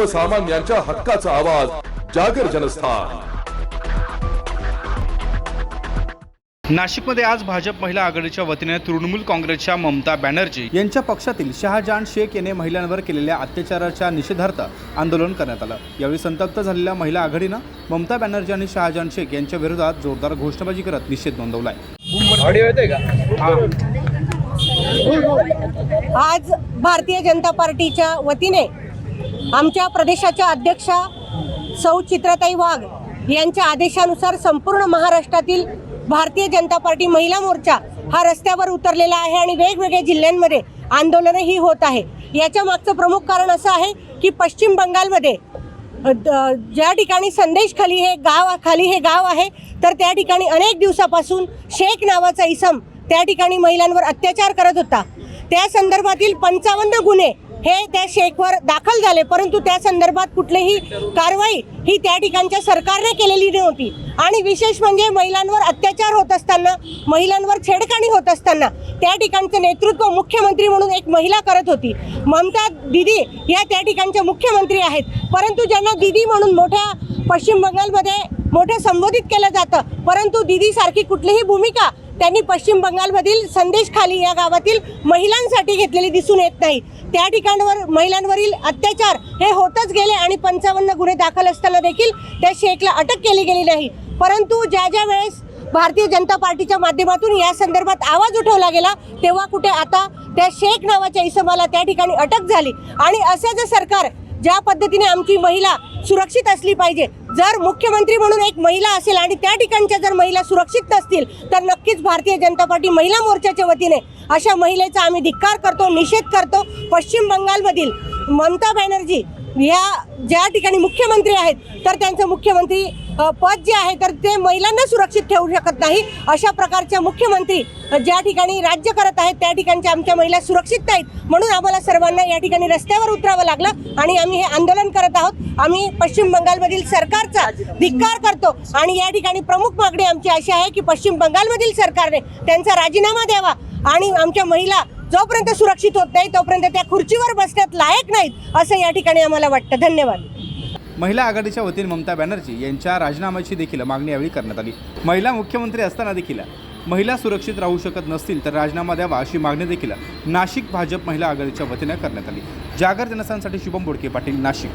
सर्वसामान्यांच्या हक्काचा आवाज जागर जनस्थान. नाशिकमध्ये आज भाजप महिला आघाडीच्या वतीने तृणमूल काँग्रेसच्या ममता बॅनर्जी यांच्या पक्षातील शहाजहान शेख याने महिलांवर केलेल्या अत्याचाराच्या निषेधार्थ आंदोलन करण्यात आलं. यावेळी संतप्त झालेल्या महिला आघाडीनं ममता बॅनर्जी आणि शहाजहान शेख यांच्या विरोधात जोरदार घोषणाबाजी करत निषेध नोंदवलाय. आज भारतीय जनता पार्टीच्या वतीने आमच्या प्रदेशाच्या अध्यक्षा सौ चित्रताई वाघ यांच्या आदेशानुसार संपूर्ण महाराष्ट्रातील भारतीय जनता पार्टी महिला मोर्चा हा रस्त्यावर उतरलेला आहे आणि वेगवेगळ्या जिल्ह्यांमध्ये आंदोलनही होत आहे. याच्या मागचं प्रमुख कारण असं आहे की पश्चिम बंगालमध्ये द- ज्या ठिकाणी संदेश खाली हे गाव खाली हे गाव आहे तर त्या ठिकाणी अनेक दिवसापासून शेख नावाचा इसम त्या ठिकाणी महिलांवर अत्याचार करत होता. त्या संदर्भातील पंचावन्न गुन्हे हे त्या शेखवर दाखल झाले परंतु त्या संदर्भात कुठलीही कारवाई ही त्या ठिकाणच्या सरकारने केलेली नव्हती. आणि विशेष म्हणजे महिलांवर अत्याचार होत असताना महिलांवर छेडखाणी होत असताना त्या ठिकाणचं नेतृत्व मुख्यमंत्री म्हणून एक महिला करत होती. ममता दिदी या त्या ठिकाणच्या मुख्यमंत्री आहेत. परंतु ज्यांना दिदी म्हणून मोठ्या पश्चिम बंगालमध्ये मोठं संबोधित केलं जातं परंतु दिदीसारखी कुठलीही भूमिका त्यांनी पश्चिम बंगालमधील संदेश खाली या गावातील महिलांसाठी घेतलेली दिसून येत नाही. त्या ठिकाणवर महिलांवरील अत्याचार हे होतच गेले आणि पंचावन्न गुन्हे दाखल असताना देखील त्या शेखला अटक केली गेली नाही. परंतु ज्या ज्या वेळेस भारतीय जनता पार्टीच्या माध्यमातून या संदर्भात आवाज उठवला गेला तेव्हा कुठे आता त्या शेख नावाच्या इसमाला त्या ठिकाणी अटक झाली. आणि असं जर सरकार ज्या पद्धतीने आमची महिला सुरक्षित असली पाहिजे जर मुख्यमंत्री म्हणून एक महिला असेल आणि त्या ठिकाणच्या जर महिला सुरक्षित नसतील तर नक्कीच भारतीय जनता पार्टी महिला मोर्चाच्या वतीने अशा महिलेचा आम्ही धिक्कार करतो निषेध करतो. पश्चिम बंगालमधील ममता बॅनर्जी ह्या ज्या ठिकाणी मुख्यमंत्री आहेत तर त्यांचं मुख्यमंत्री पद जे आहे तर ते महिलांना सुरक्षित ठेवू शकत नाही अशा प्रकारच्या मुख्यमंत्री ज्या ठिकाणी राज्य करत आहेत त्या ठिकाणच्या आमच्या महिला सुरक्षित नाहीत. म्हणून आम्हाला सर्वांना या ठिकाणी रस्त्यावर उतरावं लागलं आणि आम्ही हे आंदोलन करत आहोत. आम्ही पश्चिम बंगालमधील सरकारचा धिक्कार करतो आणि या ठिकाणी प्रमुख मागणी आमची अशी आहे की पश्चिम बंगालमधील सरकारने त्यांचा राजीनामा द्यावा आणि आमच्या महिला जोपर्यंत सुरक्षित होत नाही तोपर्यंत त्या खुर्चीवर बसण्यात लायक नाहीत असं या ठिकाणी आम्हाला वाटतं. धन्यवाद. महिला आघाडीच्या वतीने ममता बॅनर्जी यांच्या राजीनाम्याची देखील मागणी यावेळी करण्यात आली. महिला मुख्यमंत्री असताना देखील महिला सुरक्षित राहू शकत नसतील तर राजीनामा द्यावा अशी मागणी देखील नाशिक भाजप महिला आघाडीच्या वतीने करण्यात आली. जागर जनसांसाठी शुभम बोडके पाटील नाशिक.